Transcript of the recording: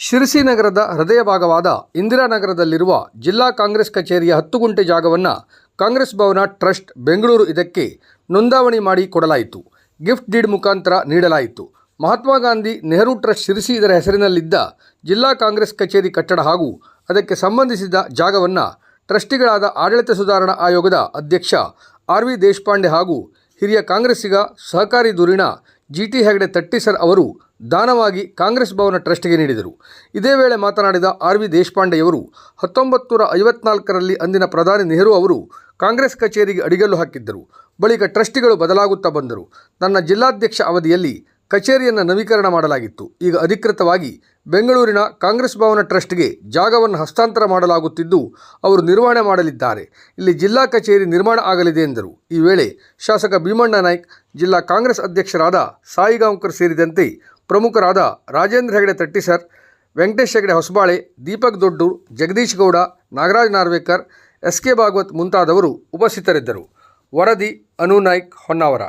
ಶಿರಸಿ ನಗರದ ಹೃದಯ ಭಾಗವಾದ ಇಂದಿರಾನಗರದಲ್ಲಿರುವ ಜಿಲ್ಲಾ ಕಾಂಗ್ರೆಸ್ ಕಚೇರಿಯ ಹತ್ತು ಗುಂಟೆ ಜಾಗವನ್ನು ಕಾಂಗ್ರೆಸ್ ಭವನ ಟ್ರಸ್ಟ್ ಬೆಂಗಳೂರು ಇದಕ್ಕೆ ನೋಂದಾವಣಿ ಮಾಡಿ ಕೊಡಲಾಯಿತು. ಗಿಫ್ಟ್ ಡೀಡ್ ಮುಖಾಂತರ ನೀಡಲಾಯಿತು. ಮಹಾತ್ಮ ಗಾಂಧಿ ನೆಹರು ಟ್ರಸ್ಟ್ ಶಿರಸಿ ಇದರ ಹೆಸರಿನಲ್ಲಿದ್ದ ಜಿಲ್ಲಾ ಕಾಂಗ್ರೆಸ್ ಕಚೇರಿ ಕಟ್ಟಡ ಹಾಗೂ ಅದಕ್ಕೆ ಸಂಬಂಧಿಸಿದ ಜಾಗವನ್ನು ಟ್ರಸ್ಟಿಗಳಾದ ಆಡಳಿತ ಸುಧಾರಣಾ ಆಯೋಗದ ಅಧ್ಯಕ್ಷ ಆರ್ ವಿ ದೇಶಪಾಂಡೆ ಹಾಗೂ ಹಿರಿಯ ಕಾಂಗ್ರೆಸ್ಸಿಗ ಸಹಕಾರಿ ಧುರೀಣ ಜಿ ಟಿ ಹೆಗಡೆ ತಟ್ಟಿಸರ್ ಅವರು ದಾನವಾಗಿ ಕಾಂಗ್ರೆಸ್ ಭವನ ಟ್ರಸ್ಟ್ಗೆ ನೀಡಿದರು. ಇದೇ ವೇಳೆ ಮಾತನಾಡಿದ ಆರ್ ವಿ ದೇಶಪಾಂಡೆಯವರು ಹತ್ತೊಂಬತ್ತು ನೂರ ಐವತ್ನಾಲ್ಕರಲ್ಲಿ ಅಂದಿನ ಪ್ರಧಾನಿ ನೆಹರು ಅವರು ಕಾಂಗ್ರೆಸ್ ಕಚೇರಿಗೆ ಅಡಿಗಲ್ಲು ಹಾಕಿದ್ದರು. ಬಳಿಕ ಟ್ರಸ್ಟಿಗಳು ಬದಲಾಗುತ್ತಾ ಬಂದರು. ನನ್ನ ಜಿಲ್ಲಾಧ್ಯಕ್ಷ ಅವಧಿಯಲ್ಲಿ ಕಚೇರಿಯನ್ನು ನವೀಕರಣ ಮಾಡಲಾಗಿತ್ತು. ಈಗ ಅಧಿಕೃತವಾಗಿ ಬೆಂಗಳೂರಿನ ಕಾಂಗ್ರೆಸ್ ಭವನ ಟ್ರಸ್ಟ್ಗೆ ಜಾಗವನ್ನು ಹಸ್ತಾಂತರ ಮಾಡಲಾಗುತ್ತಿದ್ದು, ಅವರು ನಿರ್ವಹಣೆ ಮಾಡಲಿದ್ದಾರೆ. ಇಲ್ಲಿ ಜಿಲ್ಲಾ ಕಚೇರಿ ನಿರ್ಮಾಣ ಆಗಲಿದೆ ಎಂದರು. ಈ ವೇಳೆ ಶಾಸಕ ಭೀಮಣ್ಣ ನಾಯ್ಕ್, ಜಿಲ್ಲಾ ಕಾಂಗ್ರೆಸ್ ಅಧ್ಯಕ್ಷರಾದ ಸಾಯಿಗಾಂವ್ಕರ್ ಸೇರಿದಂತೆ ಪ್ರಮುಖರಾದ ರಾಜೇಂದ್ರ ಹೆಗಡೆ ತಟ್ಟಿಸರ್ ವೆಂಕಟೇಶ್ ಹೆಗಡೆ ಹೊಸಬಾಳೆ, ದೀಪಕ್ ದೊಡ್ಡೂರ್ ಜಗದೀಶ್ ಗೌಡ, ನಾಗರಾಜ್ ನಾರ್ವೇಕರ್, ಎಸ್ ಕೆ ಭಾಗವತ್ ಮುಂತಾದವರು ಉಪಸ್ಥಿತರಿದ್ದರು. ವರದಿ ಅನು ನಾಯ್ಕ್ ಹೊನ್ನಾವರ.